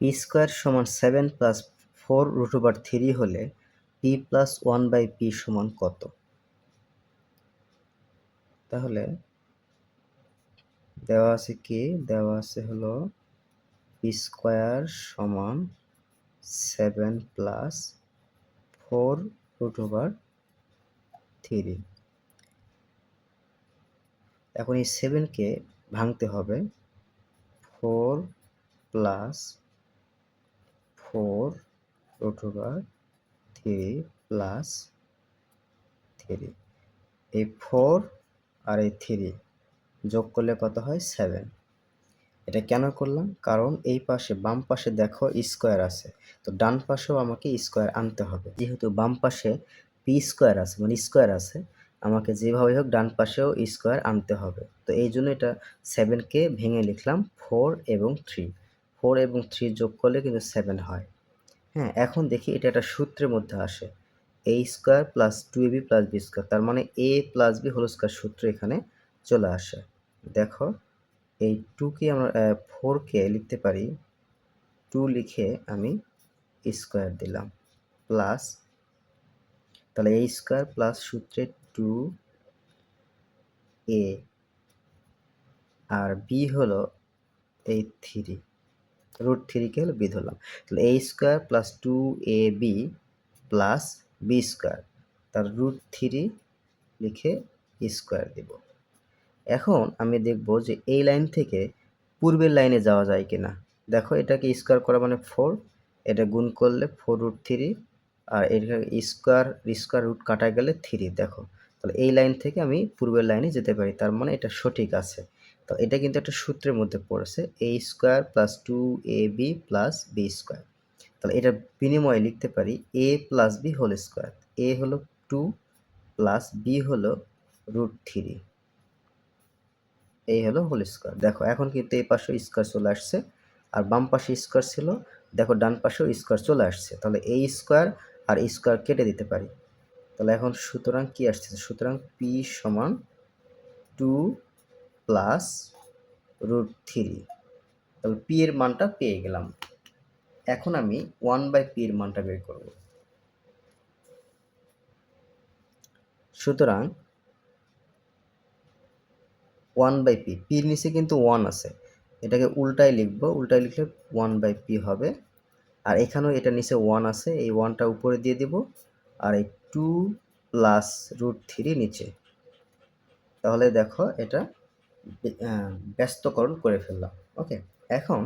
P square সমান seven plus four root over three হলে P plus one by P সমান কত? তাহলে দেওয়া আছে কি? দেওয়া আছে হলো পি স্কোয়ার সমান seven plus four root over three এখন এই সেভেনকে ভাঙতে হবে four plus four root over three plus three এই ফোর আর এই থ্রি যোগ করলে কত হয়? সেভেন এটা কেন করলাম? কারণ এই পাশে, বাম পাশে দেখো স্কোয়ার আছে। তো ডান পাশেও আমাকে স্কোয়ার আনতে হবে। যেহেতু বাম পাশে পি স্কোয়ার আছে মানে স্কোয়ার আছে, আমাকে যেভাবে হোক ডান পাশেও স্কোয়ার আনতে হবে। তো এই জন্য এটা সেভেনকে ভেঙে লিখলাম ফোর এবং থ্রি ফোর এবং থ্রি যোগ করলে কিন্তু সেভেন হয়। হ্যাঁ এখন দেখি এটা একটা সূত্রের মধ্যে আসে। A square plus two A B plus B square তার মানে A plus B whole square সূত্র এখানে চলে আসে। দেখো, এই টুকে আমরা ফোরকে লিখতে পারি টু লিখে আমি স্কোয়ার দিলাম। প্লাস তাহলে এ স্কোয়ার প্লাস সূত্রে টু এ আর বি হলো এই থ্রি রুট থ্রিকে বি ধরলাম তাহলে A square plus two A B plus B square তার রুট থ্রি লিখে স্কোয়ার দেব। এখন আমি দেখব যে এই লাইন থেকে পূর্বের লাইনে যাওয়া যায় কি না দেখো এটাকে স্কোয়ার করা মানে ফোর এটা গুণ করলে ফোর রুট থ্রি আর এটা স্কোয়ার স্কোয়ার রুট কাটা গেলে থ্রি দেখো। তাহলে এই লাইন থেকে আমি পূর্বের লাইনে যেতে পারি, তার মানে এটা সঠিক আছে। তো এটা কিন্তু একটা সূত্রের মধ্যে পড়েছে A square plus two A B plus B square তাহলে এটার বিনিময়ে লিখতে পারি A plus B whole square A হলো টু প্লাস বি হলো রুট থ্রি এই হলো হোল স্কোয়ার দেখো, এখন কিন্তু এই পাশে স্কোয়ার চলে আসছে, আর বাম পাশে স্কোয়ার ছিল, দেখো ডান পাশেও স্কোয়ার চলে আসছে। তাহলে এই স্কোয়ার আর স্কোয়ার কেটে দিতে পারি। তাহলে এখন সুতরাং কি আসছে? সুতরাং পি সমান টু প্লাস রুট থ্রি তাহলে পি এর মানটা পেয়ে গেলাম। এখন আমি ওয়ান বাই পি এর মানটা বের করব। সুতরাং ওয়ান বাই পি পির নিচে কিন্তু ওয়ান আছে। এটাকে উল্টায় লিখব, উল্টায় লিখলে ওয়ান বাই পি হবে। আর এখানেও এটা নিচে ওয়ান আছে, এই ওয়ানটা উপরে দিয়ে দেব। আর এই টু প্লাস রুট থ্রি নিচে। তাহলে দেখো এটা ব্যস্তকরণ করে ফেললাম ওকে এখন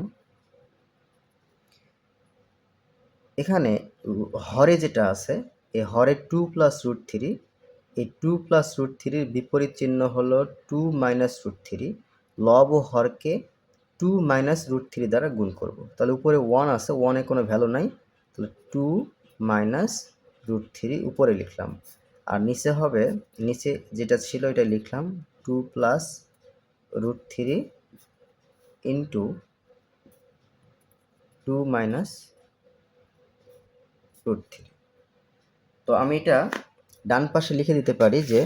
এখানে হরে যেটা আছে এই হরে টু প্লাস রুট থ্রি এই টু প্লাস রুট থ্রির বিপরীত চিহ্ন হলো টু মাইনাস রুট থ্রি লব ও হরকে টু মাইনাস রুট থ্রি দ্বারা গুণ করব। তাহলে উপরে ওয়ান আছে ওয়ানে কোনো ভ্যালু নাই, তাহলে টু মাইনাস রুট থ্রি উপরে লিখলাম। আর নিচে হবে, নিচে যেটা ছিল এটা লিখলাম two plus root three into two minus root three তো আমি এটা ডান পাশে লিখে দিতে পারি যে,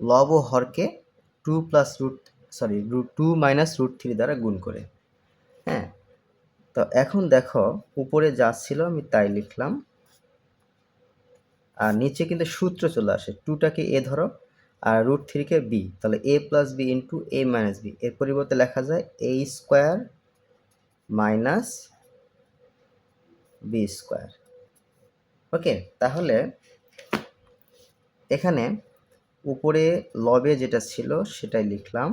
লব ও হরকে two plus root sorry root two minus root three দ্বারা গুণ করে। হ্যাঁ? তো এখন দেখো, উপরে যা ছিল আমি তাই লিখলাম। আর নিচে কিন্তু সূত্র চলে আসে। টুটাকে এ ধরো আর রুট থ্রিকে বি। তাহলে A plus B into A minus B. এর পরিবর্তে লেখা যায় A square minus B square. Okay, তাহলে এখানে উপরে লবে যেটা ছিল সেটাই লিখলাম।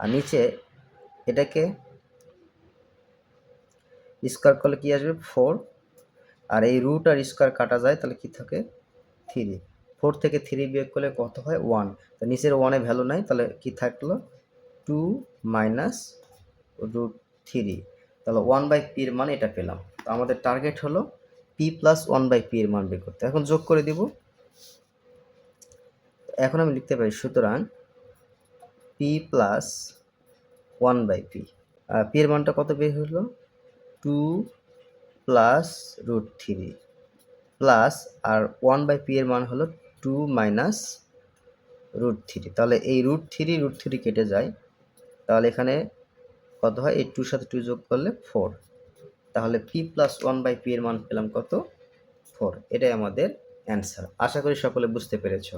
আর নিচে এটাকে স্কোয়ার করলে কী আসবে? ফোর আর এই রুট আর স্কোয়ার কাটা যায়, তাহলে কি থাকে? থ্রি ফোর থেকে থ্রি বিয়োগ করলে কত হয়? ওয়ান তো নিচের ওয়ানে ভ্যালু নাই, তাহলে কি থাকল? টু মাইনাস রুট থ্রি তাহলে ওয়ান বাই পির মান এটা পেলাম। তো আমাদের টার্গেট হলো P plus one by P এর মান বের করতে। এখন যোগ করে দিব। এখন আমি লিখতে পারি, সুতরাং P plus one by P P এর মানটা কত বের হলো? Two plus root three plus R one by P এর মান হলো টু মাইনাস রুট থ্রি তাহলে এই রুট থ্রি রুট থ্রি কেটে যায়। তাহলে এখানে কত হয়? এই টুর সাথে টু যোগ করলে ফোর তাহলে P plus one by P এর মান পেলাম কত? ফোর এটাই আমাদের অ্যান্সার আশা করি সকলে বুঝতে পেরেছ।